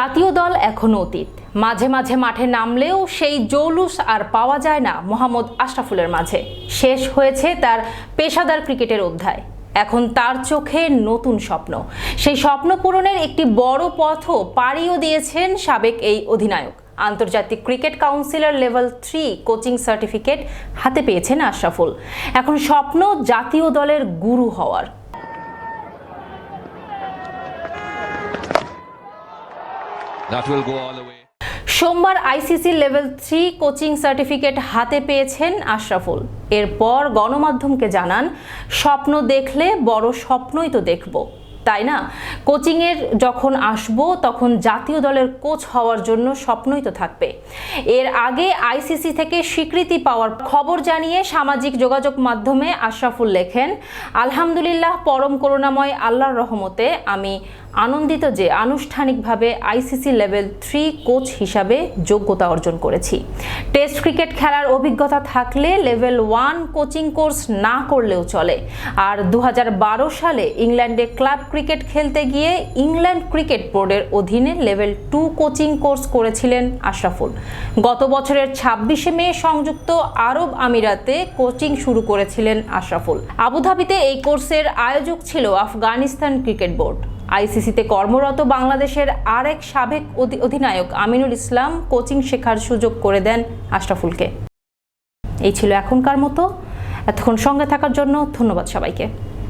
জাতীয় দল এখনও অতীত। মাঝে মাঝে মাঠে নামলেও সেই জৌলুস আর পাওয়া যায় না মোহাম্মদ আশরাফুলের মাঝে। শেষ হয়েছে তার পেশাদার ক্রিকেটের অধ্যায়। এখন তার চোখে নতুন স্বপ্ন। সেই স্বপ্ন পূরণের একটি বড় পথও পাড়িও দিয়েছেন সাবেক এই অধিনায়ক। আন্তর্জাতিক cricket councillor level three coaching certificate হাতে পেয়েছেন আশরাফুল। এখন স্বপ্ন জাতীয় দলের গুরু হওয়ার। That will go all the way. সোমবার ICC level three coaching certificate হাতে পেয়েছেন আশরাফুল এরপর গণমাধ্যমকে জানান, স্বপ্ন দেখলে বড় স্বপ্নই তো দেখব তাই না? কোচিংয়ের যখন আসব, তখন জাতীয় দলের কোচ হওয়ার জন্য স্বপ্নই তো থাকবে। এর আগে আইসিসি থেকে স্বীকৃতি পাওয়ার খবর জানিয়ে সামাজিক যোগাযোগ মাধ্যমে আশরাফুল লেখেন, আলহামদুলিল্লাহ, পরম করুণাময় আল্লাহর রহমতে আমি আনন্দিত যে আনুষ্ঠানিকভাবে আইসিসি লেভেল থ্রি কোচ হিসাবে যোগ্যতা অর্জন করেছি। টেস্ট ক্রিকেট খেলার অভিজ্ঞতা থাকলে লেভেল ওয়ান কোচিং কোর্স না করলেও চলে। আর দু হাজার বারো সালে ইংল্যান্ডে ক্লাব ক্রিকেট খেলতে গিয়ে ইংল্যান্ড ক্রিকেট বোর্ডের অধীনে লেভেল টু কোচিং কোর্স করেছিলেন আশরাফুল। গত বছরের ছাব্বিশে মে সংযুক্ত আরব আমিরাতে কোচিং শুরু করেছিলেন আশরাফুল। আবুধাবিতে এই কোর্সের আয়োজক ছিল আফগানিস্তান ক্রিকেট বোর্ড আইসিসিতে কর্মরত বাংলাদেশের আরেক সাবেক অধি- অধিনায়ক আমিনুল ইসলাম কোচিং শেখার সুযোগ করে দেন আশরাফুলকে। এই ছিল এখনকার মতো। এতক্ষণ সঙ্গে থাকার জন্য ধন্যবাদ সবাইকে।